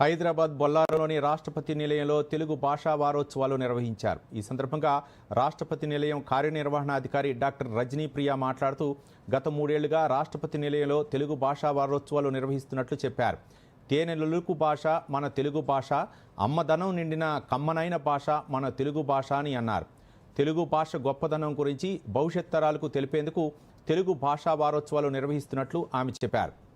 హైదరాబాద్ బొల్లారంలోని రాష్ట్రపతి నిలయంలో తెలుగు భాషా వారోత్సవాలు నిర్వహించారు. ఈ సందర్భంగా రాష్ట్రపతి నిలయం కార్యనిర్వహణాధికారి డాక్టర్ రజనీ ప్రియ మాట్లాడుతూ గత మూడేళ్ళుగా రాష్ట్రపతి నిలయంలో తెలుగు భాషా వారోత్సవాలు నిర్వహిస్తున్నట్లు చెప్పారు. తేనె లొలుకు భాష మన తెలుగు భాష అమ్మదనం నిండిన కమ్మనైన భాష మన తెలుగు భాష అని అన్నారు. తెలుగు భాష గొప్పదనం గురించి భవిష్యత్ తరాలకు తెలిపేందుకు తెలుగు భాషా వారోత్సవాలు నిర్వహిస్తున్నట్లు ఆమె చెప్పారు.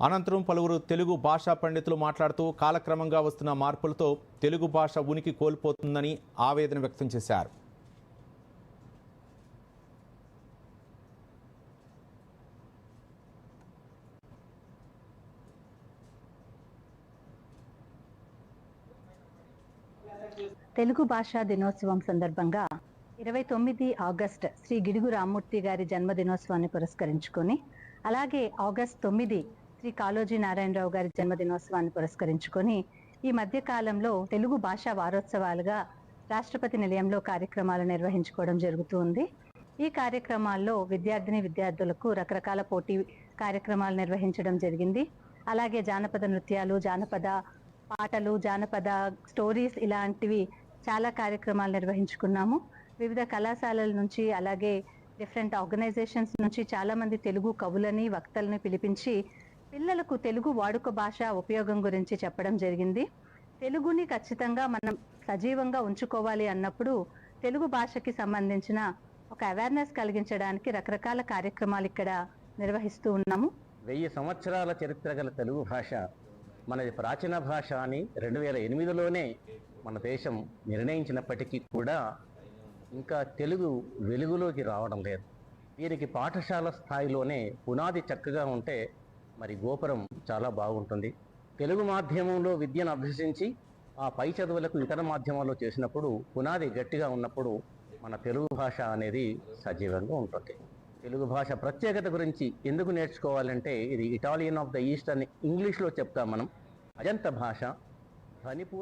అనంతరం పలువురు తెలుగు భాషా పండితులు మాట్లాడుతూ కాలక్రమంగా వస్తున్న మార్పులతో తెలుగు భాష ఉనికి కోల్పోతుందని ఆవేదన వ్యక్తం చేశారు. తెలుగు భాషా దినోత్సవం సందర్భంగా ఇరవై తొమ్మిది ఆగస్ట్ శ్రీ గిడుగు రామ్మూర్తి గారి జన్మదినోత్సవాన్ని పురస్కరించుకొని అలాగే ఆగస్ట్ తొమ్మిది శ్రీ కాళోజీ నారాయణరావు గారి జన్మదినోత్సవాన్ని పురస్కరించుకొని ఈ మధ్య కాలంలో తెలుగు భాషా వారోత్సవాలుగా రాష్ట్రపతి నిలయంలో కార్యక్రమాలు నిర్వహించుకోవడం జరుగుతుంది. ఈ కార్యక్రమాల్లో విద్యార్థిని విద్యార్థులకు రకరకాల పోటీ కార్యక్రమాలు నిర్వహించడం జరిగింది. అలాగే జానపద నృత్యాలు జానపద పాటలు జానపద స్టోరీస్ ఇలాంటివి చాలా కార్యక్రమాలు నిర్వహించుకున్నాము. వివిధ కళాశాలల నుంచి అలాగే డిఫరెంట్ ఆర్గనైజేషన్స్ నుంచి చాలా మంది తెలుగు కవులని వక్తలని పిలిపించి పిల్లలకు తెలుగు వాడుక భాష ఉపయోగం గురించి చెప్పడం జరిగింది. తెలుగుని ఖచ్చితంగా మనం సజీవంగా ఉంచుకోవాలి అన్నప్పుడు తెలుగు భాషకి సంబంధించిన ఒక అవేర్నెస్ కలిగించడానికి రకరకాల కార్యక్రమాలు ఇక్కడ నిర్వహిస్తూ ఉన్నాము. వెయ్యి సంవత్సరాల చరిత్ర గల తెలుగు భాష మనది ప్రాచీన భాష అని రెండు వేల ఎనిమిదిలోనే మన దేశం నిర్ణయించినప్పటికీ కూడా ఇంకా తెలుగు వెలుగులోకి రావడం లేదు. దీనికి పాఠశాల స్థాయిలోనే పునాది చక్కగా ఉంటే మరి గోపురం చాలా బాగుంటుంది. తెలుగు మాధ్యమంలో విద్యను అభ్యసించి ఆ పై చదువులకు ఇతర మాధ్యమాల్లో చేసినప్పుడు పునాది గట్టిగా ఉన్నప్పుడు మన తెలుగు భాష అనేది సజీవంగా ఉంటుంది. తెలుగు భాష ప్రత్యేకత గురించి ఎందుకు నేర్చుకోవాలంటే ఇది ఇటాలియన్ ఆఫ్ ద ఈస్ట్ అని ఇంగ్లీష్లో చెప్తాం మనం. అజంత భాష ధ్వనిపూర్వ